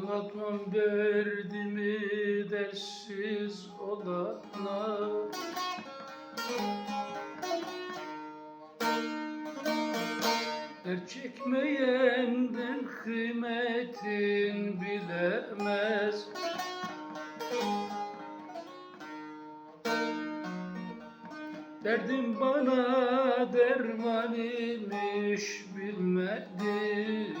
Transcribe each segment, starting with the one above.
Anlatmam derdimi dersiz olana Dert çekmeyenden kıymetin bilemez. Derdim bana derman imiş bilmedim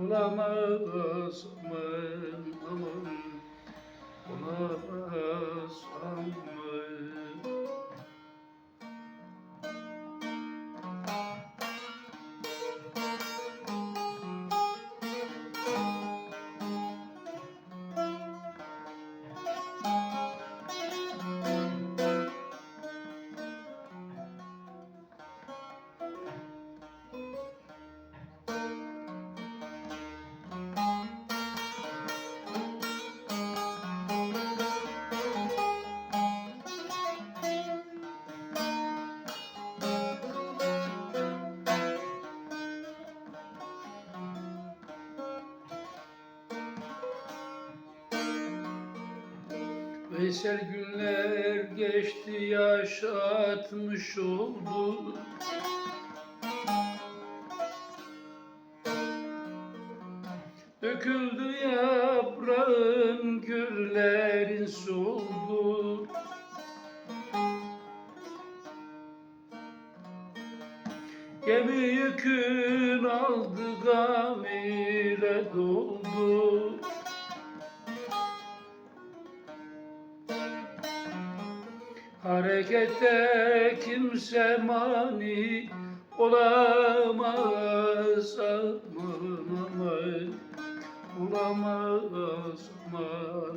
Olamaz aman aman Olamaz aman Veysel günler geçti yaş atmış oldu. Döküldü yaprağın güllerin soldu. Gemi yükün aldı gam ile doldu Harekete kimse mani olamaz. Aman Olamaz aman.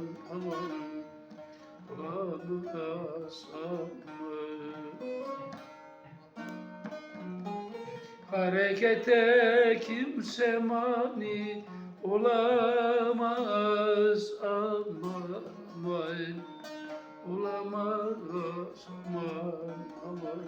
Olamaz Harekete kimse mani olamaz aman aman Olamaz aman aman